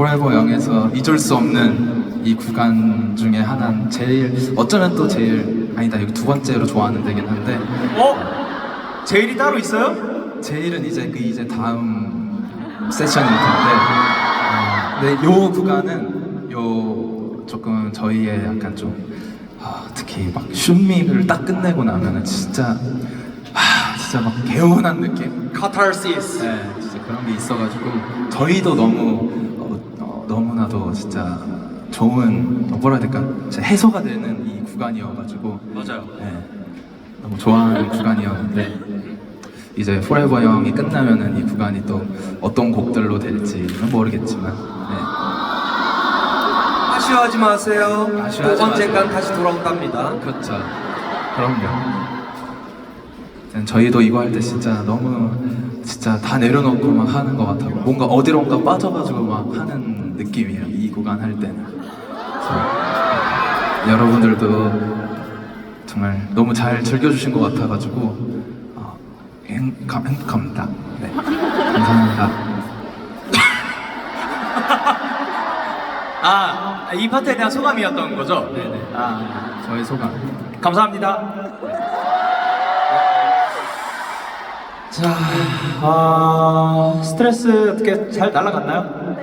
포레버 영에서 잊을 수 없는 이 구간 중에 하나는 제일 어쩌면 또 제일 아니다 여기 두 번째로 좋아하는 데긴 한데 어? 제일이 따로 있어요? 제일은 이제 그 이제 다음 세션일 텐데 어, 네, 요 구간은 요 조금 저희의 약간 좀 아, 특히 막 슌미를 딱 끝내고 나면은 진짜 아 진짜 막 개운한 느낌 카타르시스. 네, 진짜 그런 게 있어가지고 저희도 너무 너무나도 진짜 좋은 어, 뭐라 해야 될까 진짜 해소가 되는 이 구간이어가지고 맞아요. 네, 너무 좋아하는 구간이었는데 이제 포레버 형이 끝나면은 이 구간이 또 어떤 곡들로 될지는 모르겠지만 네. 아쉬워하지 마세요. 아쉬워하지 또 언젠간 마세요. 다시 돌아온답니다. 그렇죠 그럼요 저희도 이거 할 때 진짜 너무 진짜 다 내려놓고 막 하는 것 같아요 뭔가 어디론가 빠져가지고 막 하는 느낌이에요 이 구간 할 때는. 여러분들도 정말 너무 잘 즐겨주신 것 같아가지고 어, 행복함, 행복합니다. 네 감사합니다. 아, 이 파트에 대한 소감이었던 거죠? 네네. 아, 저의 소감. 감사합니다. 자, 아, 스트레스 어떻게 잘 날아갔나요?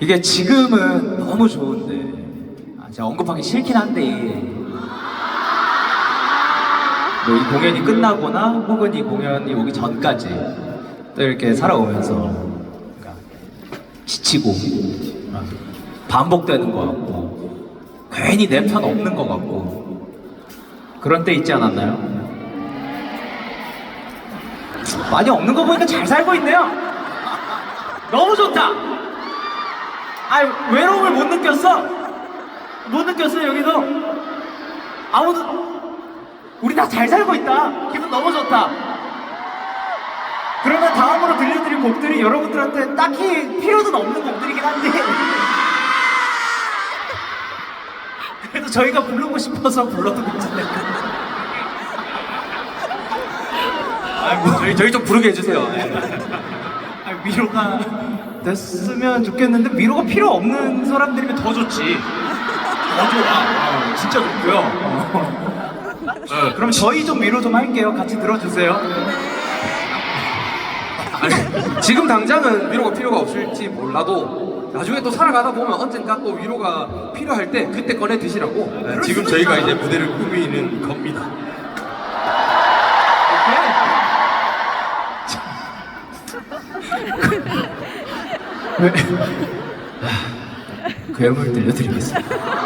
이게 지금은 너무 좋은데, 아, 제가 언급하기 싫긴 한데, 뭐 이 공연이 끝나거나 혹은 이 공연이 오기 전까지 또 이렇게 살아오면서 그러니까 지치고 아, 반복되는 것 같고 괜히 내 편 없는 것 같고 그런 때 있지 않았나요? 많이 없는 거 보니까 잘 살고 있네요. 너무 좋다. 아 외로움을 못 느꼈어. 못 느꼈어 여기도. 아무도 우리 다 잘 살고 있다. 기분 너무 좋다. 그러면 다음으로 들려드릴 곡들이 여러분들한테 딱히 필요도 없는 곡들이긴 한데 그래도 저희가 부르고 싶어서 불러도 괜찮아요. 아, 뭐 저희 저희 좀 부르게 해주세요. 아, 위로가 됐으면 좋겠는데 위로가 필요 없는 사람들이면 더 좋지. 더 좋아. 아, 진짜 좋고요. 어, 그럼 저희 좀 위로 좀 할게요. 같이 들어주세요. 아니, 지금 당장은 위로가 필요가 없을지 몰라도 나중에 또 살아가다 보면 언젠가 또 위로가 필요할 때 그때 꺼내 드시라고 그럴 지금 저희가. 이제 무대를 꾸미는 겁니다. 괴물 들려드리겠습니다.